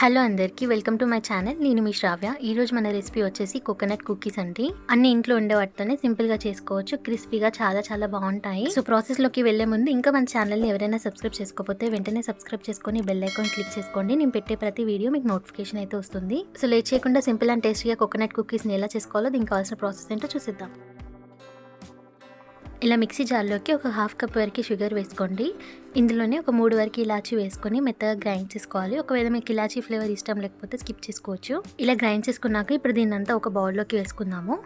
Hello అందరికీ welcome to my channel. నేను మీ శ్రావ్య. ఈరోజు మన రెసిపీ వచ్చేసి కోకోనట్ కుకీస్ అండి. అన్ని ఇంట్లో ఉండే వాటితోనే సింపుల్గా చేసుకోవచ్చు. క్రిస్పీగా చాలా చాలా బాగుంటాయి. సో ప్రాసెస్లోకి వెళ్ళే ముందు ఇంకా మన ఛానల్ని ఎవరైనా సబ్స్క్రైబ్ చేసుకోకపోతే వెంటనే సబ్స్క్రైబ్ చేసుకొని బెల్ ఐకాన్ క్లిక్ చేసుకోండి. నేను పెట్టే ప్రతి వీడియో మీకు నోటిఫికేషన్ అయితే వస్తుంది. సో లేట్ చేయకుండా సింపుల్ అండ్ టేస్టీగా కోకోనట్ కుకీస్ని ఎలా చేసుకోవాలో దీనికి కావాల్సిన ప్రాసెస్ ఏంటో చూసిద్దాం. ఇలా మిక్సీ జార్లోకి ఒక హాఫ్ కప్ వరకు షుగర్ వేసుకోండి. ఇందులోనే ఒక మూడు వరకు ఇలాచీ వేసుకొని మెత్తగా గ్రైండ్ చేసుకోవాలి. ఒకవేళ మీకు ఇలాచీ ఫ్లేవర్ ఇష్టం లేకపోతే స్కిప్ చేసుకోవచ్చు. ఇలా గ్రైండ్ చేసుకున్నాక ఇప్పుడు దీన్నంతా ఒక బౌల్లోకి వేసుకుందాము.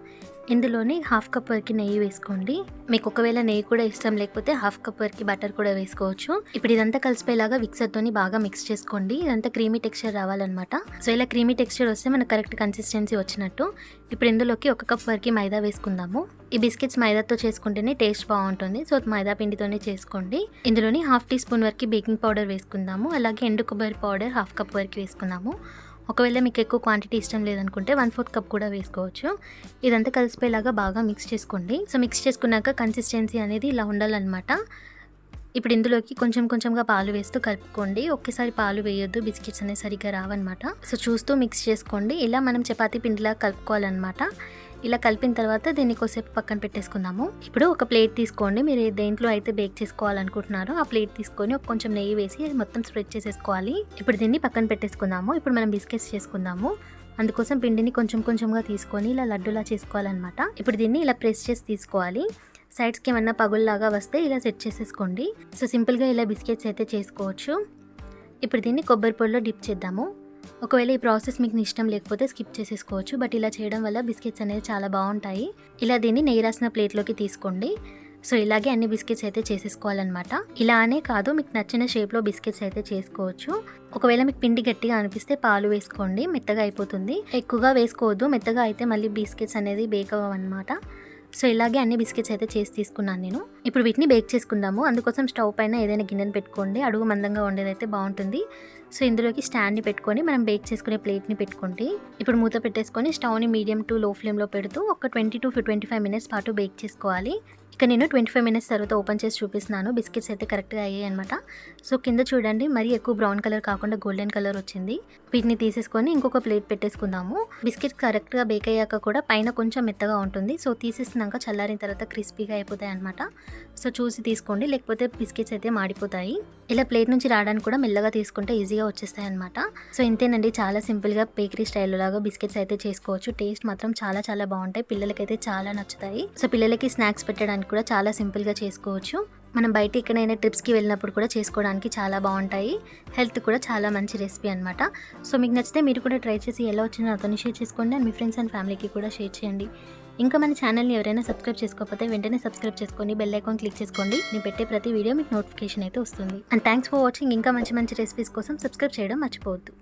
ఇందులోనే హాఫ్ కప్ వరకు నెయ్యి వేసుకోండి. మీకు ఒకవేళ నెయ్యి కూడా ఇష్టం లేకపోతే హాఫ్ కప్ వరకు బటర్ కూడా వేసుకోవచ్చు. ఇప్పుడు ఇదంతా కలిసిపోయేలాగా మిక్సర్తోని బాగా మిక్స్ చేసుకోండి. ఇదంతా క్రీమీ టెక్స్చర్ రావాలన్నమాట. సో ఇలా క్రీమీ టెక్స్చర్ వస్తే మనకు కరెక్ట్ కన్సిస్టెన్సీ వచ్చినట్టు. ఇప్పుడు ఇందులోకి ఒక కప్ వరకు మైదా వేసుకుందాము. ఈ బిస్కెట్స్ మైదాతో చేసుకుంటేనే టేస్ట్ బాగుంటుంది. సో మైదా పిండితోనే చేసుకోండి. ఇందులోని హాఫ్ టీ స్పూన్ వరకు బేకింగ్ పౌడర్ వేసుకుందాము. అలాగే ఎండు కొబ్బరి పౌడర్ హాఫ్ కప్ వరకు వేసుకుందాము. ఒకవేళ మీకు ఎక్కువ క్వాంటిటీ ఇష్టం లేదనుకుంటే వన్ ఫోర్త్ కప్ కూడా వేసుకోవచ్చు. ఇదంతా కలిసిపోయేలాగా బాగా మిక్స్ చేసుకోండి. సో మిక్స్ చేసుకున్నాక కన్సిస్టెన్సీ అనేది ఇలా ఉండాలన్నమాట. ఇప్పుడు ఇందులోకి కొంచెం కొంచెంగా పాలు వేస్తూ కలుపుకోండి. ఒకేసారి పాలు వేయొద్దు బిస్కెట్స్ అనేవి సరిగ్గా రావన్నమాట. సో చూస్తూ మిక్స్ చేసుకోండి. ఇలా మనం చపాతీ పిండిలా కలుపుకోవాలన్నమాట. ఇలా కలిపిన తర్వాత దీన్ని కొద్దిసేపు పక్కన పెట్టేసుకుందాము. ఇప్పుడు ఒక ప్లేట్ తీసుకోండి. మీరు దేంట్లో అయితే బేక్ చేసుకోవాలనుకుంటున్నారో ఆ ప్లేట్ తీసుకొని ఒక కొంచెం నెయ్యి వేసి మొత్తం స్ప్రెడ్ చేసేసుకోవాలి. ఇప్పుడు దీన్ని పక్కన పెట్టేసుకుందాము. ఇప్పుడు మనం బిస్కెట్స్ చేసుకుందాము. అందుకోసం పిండిని కొంచెం కొంచెంగా తీసుకొని ఇలా లడ్డులా చేసుకోవాలన్నమాట. ఇప్పుడు దీన్ని ఇలా ప్రెస్ చేసి తీసుకోవాలి. సైడ్స్కి ఏమన్నా పగుల్లాగా వస్తే ఇలా సెట్ చేసేసుకోండి. సో సింపుల్గా ఇలా బిస్కెట్స్ అయితే చేసుకోవచ్చు. ఇప్పుడు దీన్ని కొబ్బరి పొడిలో డిప్ చేద్దాము. ఒకవేళ ఈ ప్రాసెస్ మీకు ఇష్టం లేకపోతే స్కిప్ చేసేసుకోవచ్చు బట్ ఇలా చేయడం వల్ల బిస్కెట్స్ అనేవి చాలా బాగుంటాయి. ఇలా దీన్ని నెయ్యి రాసిన ప్లేట్లోకి తీసుకోండి. సో ఇలాగే అన్ని బిస్కెట్స్ అయితే చేసేసుకోవాలన్నమాట. ఇలా అనే కాదు మీకు నచ్చిన షేప్లో బిస్కెట్స్ అయితే చేసుకోవచ్చు. ఒకవేళ మీకు పిండి గట్టిగా అనిపిస్తే పాలు వేసుకోండి మెత్తగా అయిపోతుంది. ఎక్కువగా వేసుకోవద్దు మెత్తగా అయితే మళ్ళీ బిస్కెట్స్ అనేది బేక్ అవ్వన్నమాట సో ఇలాగే అన్ని బిస్కెట్స్ అయితే చేసి తీసుకున్నాను నేను. ఇప్పుడు వీటిని బేక్ చేసుకుందాము. అందుకోసం స్టవ్ పైన ఏదైనా గిన్నెను పెట్టుకోండి. అడుగు మందంగా ఉండేదైతే బాగుంటుంది. సో ఇందులోకి స్టాండ్ని పెట్టుకొని మనం బేక్ చేసుకునే ప్లేట్ని పెట్టుకుంటే ఇప్పుడు మూత పెట్టేసుకొని స్టవ్ని మీడియం టు లో ఫ్లేమ్లో పెడుతూ ఒక twenty to twenty five minutes పాటు బేక్ చేసుకోవాలి. ఇక నేను ట్వంటీ ఫైవ్ మినిట్స్ తర్వాత ఓపెన్ చేసి చూపిస్తున్నాను. బిస్కెట్స్ అయితే కరెక్ట్గా అయ్యాయి అనమాట సో కింద చూడండి మరీ ఎక్కువ బ్రౌన్ కలర్ కాకుండా గోల్డెన్ కలర్ వచ్చింది. వీటిని తీసేసుకొని ఇంకొక ప్లేట్ పెట్టేసుకుందాము. బిస్కెట్స్ కరెక్ట్గా బేక్ అయ్యాక కూడా పైన కొంచెం మెత్తగా ఉంటుంది. సో తీసేసినాక చల్లారిన తర్వాత క్రిస్పీగా అయిపోతాయి అనమాట సో చూసి తీసుకోండి. లేకపోతే బిస్కెట్స్ అయితే మాడిపోతాయి. ఇలా ప్లేట్ నుంచి రావడానికి కూడా మెల్లగా తీసుకుంటే ఈజీగా వచ్చేస్తాయి అనమాట సో ఇంతేనండి. చాలా సింపుల్గా బేకరీ స్టైల్ లాగా బిస్కెట్స్ అయితే చేసుకోవచ్చు. టేస్ట్ మాత్రం చాలా చాలా బాగుంటాయి. పిల్లలకైతే చాలా నచ్చుతాయి. సో పిల్లలకి స్నాక్స్ పెట్టడానికి కూడా చాలా సింపుల్గా చేసుకోవచ్చు. మనం బయట ఎక్కడైనా ట్రిప్స్కి వెళ్ళినప్పుడు కూడా చేసుకోవడానికి చాలా బాగుంటాయి. హెల్త్ కూడా చాలా మంచి రెసిపీ అనమాట సో మీకు నచ్చితే మీరు కూడా ట్రై చేసి ఎలా వచ్చిందో అతను షేర్ చేసుకోండి. అండ్ మీ ఫ్రెండ్స్ అండ్ ఫ్యామిలీకి కూడా షేర్ చేయండి. ఇంకా మన ఛానల్ని ఎవరైనా సబ్స్క్రైబ్ చేసుకోకపోతే వెంటనే సబ్స్క్రైబ్ చేసుకోండి బెల్ ఐకాన్ క్లిక్ చేసుకోండి. నేను పెట్టే ప్రతి వీడియో మీకు నోటిఫికేషన్ అయితే వస్తుంది. అండ్ థ్యాంక్స్ ఫర్ వాచింగ్ ఇంకా మంచి మంచి రెసిపీస్ కోసం సబ్స్క్రైబ్ చేయడం మర్చిపోవద్దు.